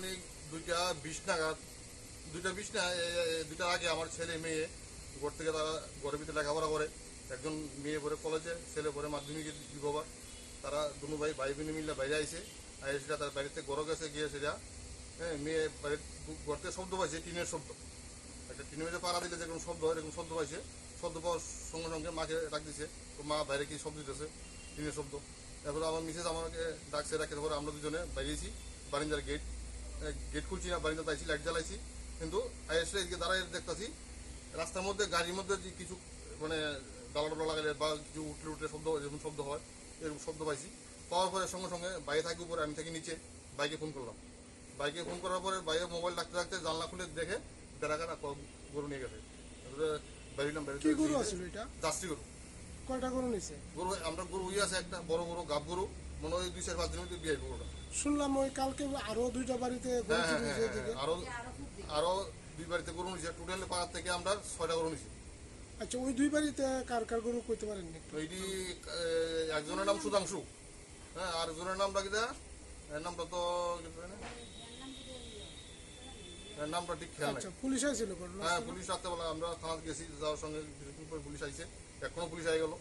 আনুমানিক দুইটা বিশ নাগাদ দুইটা বিশ না এ, এ, দুইটা আগে আমার ছেলে মেয়ে ঘর থেকে তারা ঘরের ভিতরে লেখাপড়া করে। একজন মেয়ে পরে কলেজে ছেলে পরে মাধ্যমিকে বিবাহ তারা দুনু ভাই ভাই বোন মিলে বাইরে আইছে। আর সেটা তার বাড়িতে গড় গেছে গিয়ে সেটা হ্যাঁ মেয়ে বাড়ির থেকে শব্দ পাইছে টিনের শব্দ। একটা টিনের মধ্যে পাড়া দিলে যেরকম শব্দ হয় এরকম শব্দ পাইছে। শব্দ পাওয়ার সঙ্গে সঙ্গে মাকে ডাক দিছে তো মা বাইরে কি শব্দ দিতেছে? টিনের শব্দ। তারপরে আমার মিসেস আমাকে ডাকছে ডাকে তারপরে আমরা দুজনে বাইরেছি বারিন্দার গেট গেট খুলছি না বারিন্দা পাইছি লাইট জ্বালাইছি। কিন্তু এসে এদিকে দাঁড়াই দেখতেছি রাস্তার মধ্যে গাড়ির মধ্যে যে কিছু মানে ডালা ডালা লাগালে বা কিছু উঠলে উঠলে শব্দ যেরকম শব্দ হয় এরকম শব্দ পাইছি। পাওয়ার পরে সঙ্গে সঙ্গে বাইরে থাকি উপরে আমি থাকি নিচে বাইকে ফোন করলাম। বাইকে ফোন করার পরে বাইরে মোবাইল রাখতে রাখতে জানলা খুলে দেখে বেড়াকাটা গরু নিয়ে গেছে। বেরিলাম কি গরু বেরিয়ে এটা? জার্সি গরু। কয়টা গরু নিছে? গরু আমরা গরু ইয়ে আছে একটা বড় বড় গাব গরু। মনে হয় দুই চার পাঁচ দিনের মধ্যে বিয়ে গরুটা শুনলাম ওই কালকে আরও দুইটা বাড়িতে হ্যাঁ হ্যাঁ হ্যাঁ। আরও আরও দুই বাড়িতে গরু নিছে টোটাল পাড়ার থেকে আমরা ছয়টা গরু নিছি। আচ্ছা ওই দুই বাড়িতে কার কার গরু কইতে পারেননি? এইটি আহ, একজনের নাম সুধাংশু। হ্যাঁ আর একজনের নামটা কি নামটা তো নামটা ঠিক খেয়াল আচ্ছা পুলিশ আইছিল হ্যাঁ পুলিশ রাত্রেবেলা আমরা থানা গেছি যাওয়ার সঙ্গে পুলিশ আইছে। এখনও পুলিশ আই গেল।